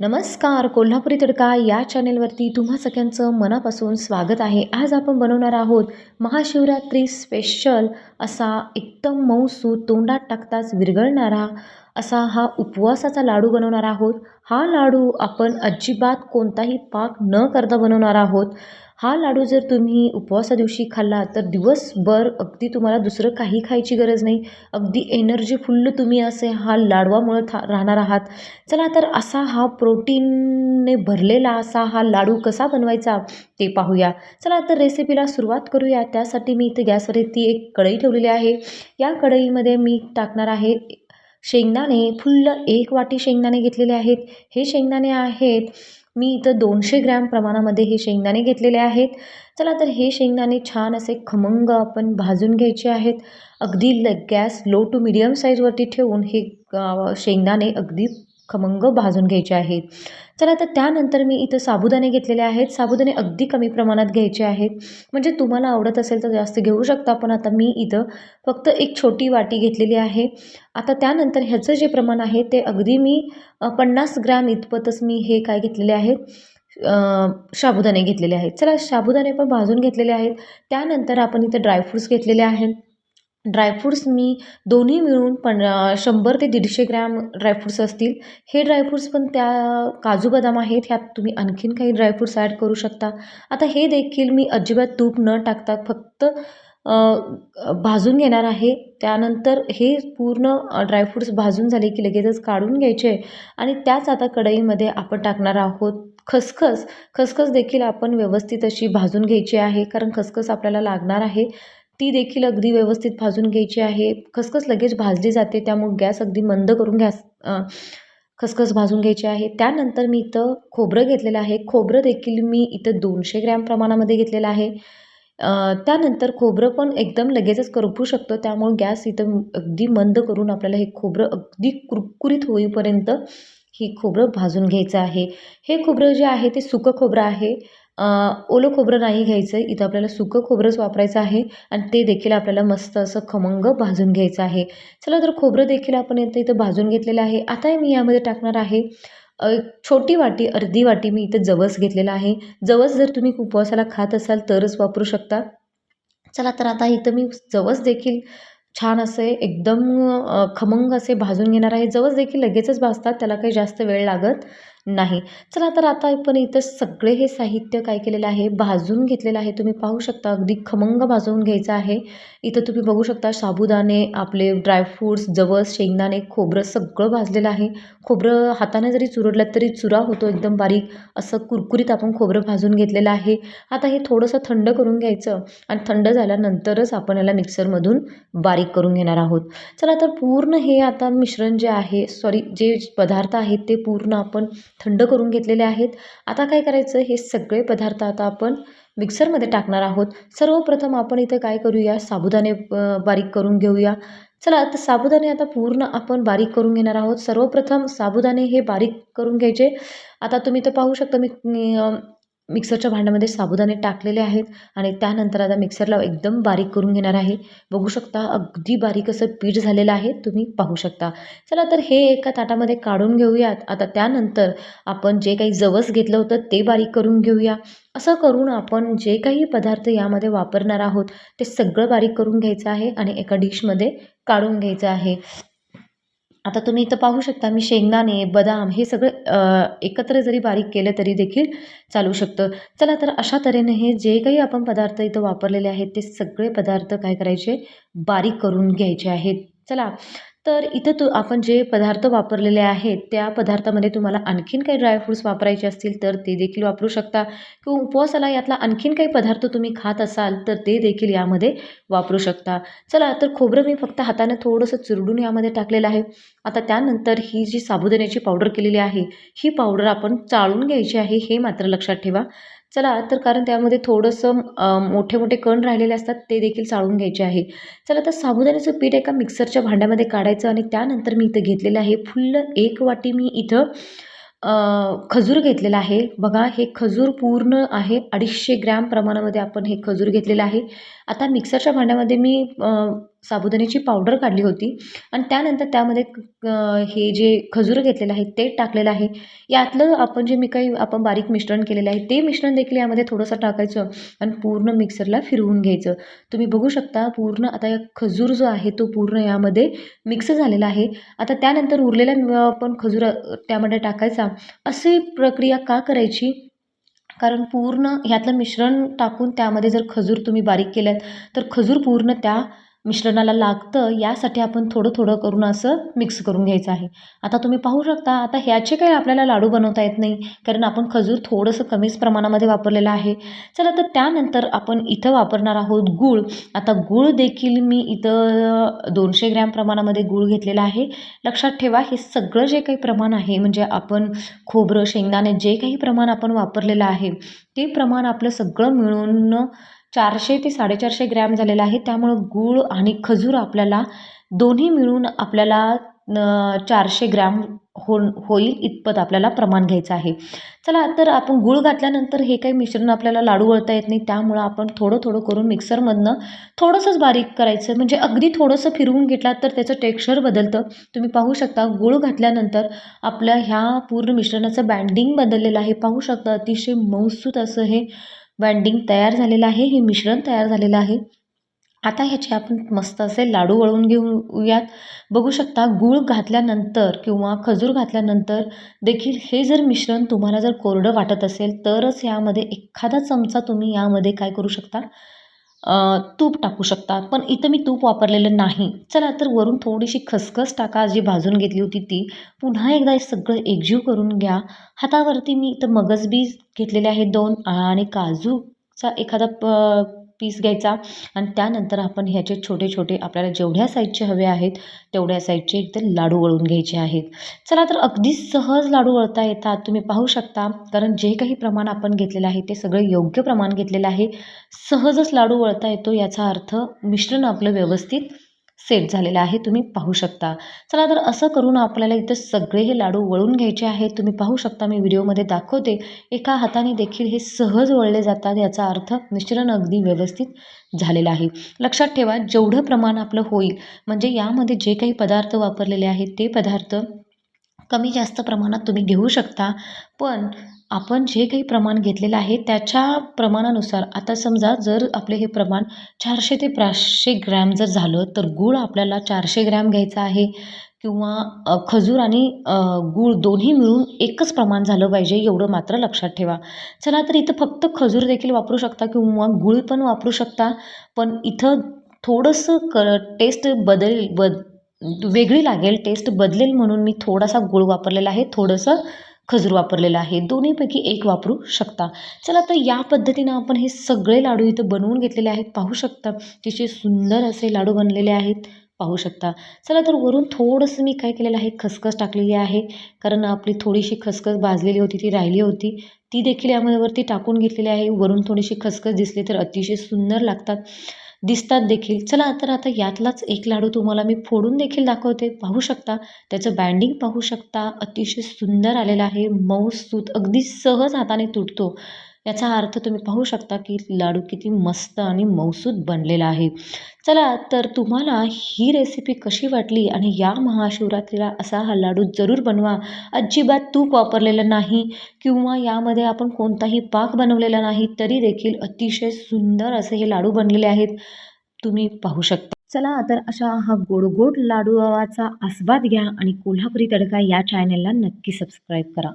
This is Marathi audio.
नमस्कार कोल्हापुरी तडका या चॅनेलवरती तुम्हा सगळ्यांचं मनापासून स्वागत आहे. आज आपण बनवणार आहोत महाशिवरात्री स्पेशल असा एकदम मऊसूत तोंडात टाकताच विरघळणारा असा हा उपवासाचा लाडू बनवणार आहोत. हा लाडू आपण अजिबात कोणताही पाक न करता बनवणार आहोत. हा लाडू जर तुम्ही उपवासा दिवशी खाल्ला तर दिवसभर अगदी तुम्हाला दुसरं काही खायची गरज नाही. अगदी एनर्जी फुल्ल तुम्ही असे हा लाडवामुळं था राहणार आहात. चला तर असा हा प्रोटीनने भरलेला असा हा लाडू कसा बनवायचा ते पाहूया. चला तर रेसिपीला सुरुवात करूया. त्यासाठी मी इथे गॅसवरती एक कढई ठेवलेली आहे. या कढईमध्ये मी टाकणार आहे शेंगदाणे फुल्ल एक वाटी शेंगदाणे घेतलेले आहेत. हे शेंगदाणे आहेत. मी इथं दोनशे ग्रॅम प्रमाणामध्ये हे शेंगदाणे घेतलेले आहेत. चला तर हे शेंगदाणे छान असे खमंग आपण भाजून घ्यायचे आहेत. अगदी ल गॅस लो टू मिडियम साईजवरती ठेवून हे शेंगदाणे अगदी खमंग भाजून घ्यायचे आहेत. चला तर त्यानंतर मी इथं साबुदाणे घेतलेले आहेत. साबुदाणे अगदी कमी प्रमाणात घ्यायचे आहेत. म्हणजे तुम्हाला आवडत असेल तर जास्त घेऊ शकता पण आता मी इथं फक्त एक छोटी वाटी घेतलेली आहे. आता त्यानंतर ह्याचं जे प्रमाण आहे ते अगदी मी पन्नास ग्रॅम इतपतच मी हे काय घेतलेले आहेत? साबुदाणे घेतलेले आहेत. चला साबुदाणे पण भाजून घेतलेले आहेत. त्यानंतर आपण इथं ड्रायफ्रूट्स घेतलेले आहेत. ड्रायफ्रूट्स मी दोन्ही मिळून पण शंभर ते दीडशे ग्रॅम ड्रायफ्रूट्स असतील. हे ड्रायफ्रूट्स पण त्या काजू बदाम आहेत ह्यात तुम्ही आणखीन काही ड्रायफ्रूट्स ॲड करू शकता. आता हे देखील मी अजिबात तूप न टाकता फक्त भाजून घेणार आहे. त्यानंतर हे पूर्ण ड्रायफ्रूट्स भाजून झाले की लगेचच काढून घ्यायचे. आणि त्याच आता कढईमध्ये आपण टाकणार आहोत खसखस. खसखस देखील आपण व्यवस्थित अशी भाजून घ्यायची आहे कारण खसखस आपल्याला लागणार आहे. ती देखील अगदी व्यवस्थित भाजून घ्यायची आहे. खसखस लगेच भाजली जाते त्यामुळे गॅस अगदी मंद करून गॅस खसखस भाजून घ्यायची आहे. त्यानंतर मी इथं खोबरं घेतलेलं आहे. खोबरं देखील मी इथं दोनशे ग्रॅम प्रमाणामध्ये घेतलेलं आहे. त्यानंतर खोबरं पण एकदम लगेचच करपू शकतो त्यामुळे गॅस इथं अगदी मंद करून आपल्याला हे खोबरं अगदी कुरकुरीत होईपर्यंत ही खोबरं भाजून घ्यायचं आहे. हे खोबरं जे आहे ते सुकं खोबरं आहे. ओलं खोबरं नाही घ्यायचं. आहे इथं आपल्याला सुकं खोबरंच वापरायचं आहे आणि ते देखील आपल्याला मस्त असं खमंग भाजून घ्यायचं आहे. चला तर खोबरं देखील आपण इथं इथं भाजून घेतलेलं आहे. आता मी यामध्ये टाकणार आहे छोटी वाटी अर्धी वाटी मी इथं जवस घेतलेला आहे. जवस जर तुम्ही उपवासाला खात असाल तरच वापरू शकता. चला तर आता इथं मी जवस देखील छान असे एकदम खमंग असे भाजून घेणार आहे. जवस देखील लगेचच भाजतात त्याला काही जास्त वेळ लागत नाही. चला तर आता आपण इथं सगळे हे साहित्य काय केलेलं आहे? भाजून घेतलेलं आहे. तुम्ही पाहू शकता अगदी खमंग भाजवून घ्यायचं आहे. इथं तुम्ही बघू शकता साबुदाणे आपले ड्रायफ्रूट्स जवस शेंगदाणे खोबरं सगळं भाजलेलं आहे. खोबरं हाताने जरी चुरडलं तरी चुरा होतो एकदम बारीक. असं कुरकुरीत आपण खोबरं भाजून घेतलेलं आहे. आता हे थोडंसं थंड करून घ्यायचं आणि थंड झाल्यानंतरच आपण याला मिक्सरमधून बारीक करून घेणार आहोत. चला तर पूर्ण हे आता मिश्रण जे आहे सॉरी जे पदार्थ आहेत ते पूर्ण आपण थंड करून घेतलेले आहेत. आता काय करायचं? हे सगळे पदार्थ आता आपण मिक्सरमध्ये टाकणार आहोत. सर्वप्रथम आपण इथं काय करूया? साबुदाणे बारीक करून घेऊया. चला आता साबुदाणे आता पूर्ण आपण बारीक करून घेणार आहोत. सर्वप्रथम साबुदाणे हे बारीक करून घ्यायचे. आता तुम्ही तर पाहू शकता मी मिक्सरच्या भांड्यामध्ये साबुदाणे टाकलेले आहेत आणि त्यानंतर आता मिक्सरला एकदम बारीक करून घेणार आहे. बघू शकता अगदी बारीक असं पीठ झालेलं आहे. तुम्ही पाहू शकता. चला तर हे एका ताटामध्ये काढून घेऊयात. आता त्यानंतर आपण जे काही जवस घेतलं होतं ते बारीक करून घेऊया. असं करून आपण जे काही पदार्थ यामध्ये वापरणार आहोत ते सगळं बारीक करून घ्यायचं आहे आणि एका डिशमध्ये काढून घ्यायचं आहे. आता तुम्ही इथं पाहू शकता मी शेंगदाणे बदाम हे सगळं एकत्र जरी बारीक केलं तरी देखील चालू शकतं. चला तर अशा तऱ्हेने हे जे काही आपण पदार्थ इथं वापरलेले आहेत ते सगळे पदार्थ काय करायचे? बारीक करून घ्यायचे आहेत. चला तर इथं तू आपण जे पदार्थ वापरलेले आहेत त्या पदार्थामध्ये तुम्हाला आणखीन काही ड्रायफ्रूट्स वापरायचे असतील तर ते देखील वापरू शकता. किंवा उपवासाला यातला आणखीन काही पदार्थ तुम्ही खात असाल तर ते देखील यामध्ये वापरू शकता. चला तर खोबरं मी फक्त हाताने थोडंसं चुरडून यामध्ये टाकलेलं आहे. आता त्यानंतर ही जी साबुदाण्याची पावडर केलेली आहे ही पावडर आपण चाळून घ्यायची आहे हे मात्र लक्षात ठेवा. चला तर कारण त्यामध्ये थोडंसं मोठे मोठे कण राहिलेले असतात ते देखील चाळून घ्यायचे आहे. चला तर साबुदाण्याचं पीठ एका मिक्सरच्या भांड्यामध्ये काढायचं आणि त्यानंतर मी इथं घेतलेलं आहे फुल्ल एक वाटी मी इथं खजूर घेतलेला आहे. बघा हे खजूर पूर्ण आहे. अडीचशे ग्रॅम प्रमाणामध्ये आपण हे खजूर घेतलेलं आहे. आता मिक्सरच्या भांड्यामध्ये मी साबुदाण्याची पावडर काढली होती. आणि त्यानंतर त्यामध्ये हे जे खजूर घेतलेलं आहे ते टाकलेलं आहे. यातलं आपण जे मी काही आपण बारीक मिश्रण केलेलं आहे ते मिश्रण देखील यामध्ये थोडंसं टाकायचं आणि पूर्ण मिक्सरला फिरवून घ्यायचं. तुम्ही बघू शकता पूर्ण आता या खजूर जो आहे तो पूर्ण यामध्ये मिक्स झालेला आहे. आता त्यानंतर उरलेला आपण खजूर त्यामध्ये टाकायचा. अशी प्रक्रिया का करायची? कारण पूर्ण ह्यातलं मिश्रण टाकून त्यामध्ये जर खजूर तुम्ही बारीक केल्यात तर खजूर पूर्ण त्या मिश्रणाला लागतं यासाठी आपण थोडं थोडं करून असं मिक्स करून घ्यायचं आहे. आता तुम्ही पाहू शकता आता ह्याचे काही आपल्याला लाडू बनवता येत नाही कारण आपण खजूर थोडंसं कमीच प्रमाणामध्ये वापरलेलं आहे. चला तर त्यानंतर आपण इथं वापरणार आहोत गूळ. आता गूळ देखील मी इथं दोनशे ग्रॅम प्रमाणामध्ये गूळ घेतलेला आहे. लक्षात ठेवा हे सगळं जे काही प्रमाण आहे म्हणजे आपण खोबरं शेंगदाणे जे काही प्रमाण आपण वापरलेलं आहे ते प्रमाण आपलं सगळं मिळून चारशे ते साडेचारशे ग्रॅम झालेलं आहे. त्यामुळं गूळ आणि खजूर आपल्याला दोन्ही मिळून आपल्याला चारशे ग्रॅम हो होईल इतपत आपल्याला प्रमाण घ्यायचं आहे. चला तर आपण गूळ घातल्यानंतर हे काही मिश्रण आपल्याला लाडू वळता येत नाही. त्यामुळं आपण थोडं थोडं करून मिक्सरमधनं थोडंसंच बारीक करायचं. म्हणजे अगदी थोडंसं फिरवून घेतलात तर त्याचं टेक्स्चर बदलतं. तुम्ही पाहू शकता गूळ घातल्यानंतर आपल्या ह्या पूर्ण मिश्रणाचं बँडिंग बदललेलं आहे. पाहू शकता अतिशय मौसूत असं हे वँडिंग तयार झालेलं आहे हे मिश्रण तयार झालेलं आहे. आता ह्याचे आपण मस्त असे लाडू वळवून घेऊयात. बघू शकता गूळ घातल्यानंतर किंवा खजूर घातल्यानंतर देखील हे जर मिश्रण तुम्हाला जर कोरडं वाटत असेल तरच यामध्ये एखादा चमचा तुम्ही यामध्ये काय करू शकता? तूप टाकू शकता पण इथं मी तूप वापरलेलं नाही. चला तर वरून थोडीशी खसखस टाका. जी भाजून घेतली होती ती. पुन्हा एकदा हे सगळं एकजीव करून घ्या. हातावरती मी इथं मगजबीज घेतलेले आहेत दोन. आणि काजूचा एखादा प पीस घ्यायचा. आणि त्यानंतर आपण ह्याचे छोटे छोटे आपल्याला जेवढ्या साईजचे हवे आहेत तेवढ्या साईजचे एकदम लाडू वळून घ्यायचे आहेत. चला तर अगदी सहज लाडू वळता येतात तुम्ही पाहू शकता. कारण जे काही प्रमाण आपण घेतलेलं आहे ते सगळं योग्य प्रमाण घेतलेलं आहे. सहजच लाडू वळता येतो याचा अर्थ मिश्रण आपलं व्यवस्थित सेट झालेला आहे तुम्ही पाहू शकता. चला तर असं करून आपल्याला इथं सगळे हे लाडू वळून घ्यायचे आहेत. तुम्ही पाहू शकता मी व्हिडिओमध्ये दाखवते. एका हाताने देखील हे सहज वळले जातात याचा अर्थ मिश्रण अगदी व्यवस्थित झालेलं आहे. लक्षात ठेवा जेवढं प्रमाण आपलं होईल म्हणजे यामध्ये जे काही पदार्थ वापरलेले आहेत ते पदार्थ कमी जास्त प्रमाणात तुम्ही घेऊ शकता. पण आपण जे काही प्रमाण घेतलेलं आहे त्याच्या प्रमाणानुसार आता समजा जर आपले हे प्रमाण चारशे ते पाचशे ग्रॅम जर झालं तर गूळ आपल्याला चारशे ग्रॅम घ्यायचा आहे किंवा खजूर आणि गूळ दोन्ही मिळून एकच प्रमाण झालं पाहिजे एवढं मात्र लक्षात ठेवा. चला तर इथं फक्त खजूर देखील वापरू शकता किंवा गूळ पण वापरू शकता पण इथं थोडंसं क टेस्ट बदल बद वेगळी लागेल टेस्ट बदलेल म्हणून मी थोडासा गूळ वापरलेला आहे थोडंसं खजूर वापरलेला आहे. दोन्हीपैकी एक वापरू शकता. चला तर या पद्धतीनं आपण हे सगळे लाडू इथं बनवून घेतलेले आहेत. पाहू शकता तिचे सुंदर असे लाडू बनलेले आहेत. पाहू शकता. चला तर वरून थोडंसं मी काय केलेलं आहे खसखस टाकलेली आहे. कारण आपली थोडीशी खसखस भाजलेली होती ती राहिली होती. ती देखील यामध्ये टाकून घेतलेली आहे. वरून थोडीशी खसखस दिसली तर अतिशय सुंदर लागतात. दिसतात देखील. चला तर आता यातलाच एक लाडू तुम्हाला मी फोडून देखील दाखवते. पाहू शकता त्याचं बँडिंग पाहू शकता अतिशय सुंदर आलेलं आहे. मऊ सूत अगदी सहज हाताने तुटतो. याचा अर्थ तुम्ही पाहू शकता की लाडू किती मस्त आणि मौसूद बनलेला आहे. चला तर तुम्हाला ही रेसिपी कशी वाटली आणि या महाशिवरात्रीला असा हा लाडू जरूर बनवा. अजिबात तूप वापरलेलं नाही किंवा यामध्ये आपण कोणताही पाक बनवलेला नाही तरी देखील अतिशय सुंदर असे हे लाडू बनलेले आहेत. तुम्ही पाहू शकता. चला तर अशा हा गोड गोड लाडूचा आस्वाद घ्या आणि कोल्हापुरी तडका या चॅनलला नक्की सबस्क्राईब करा.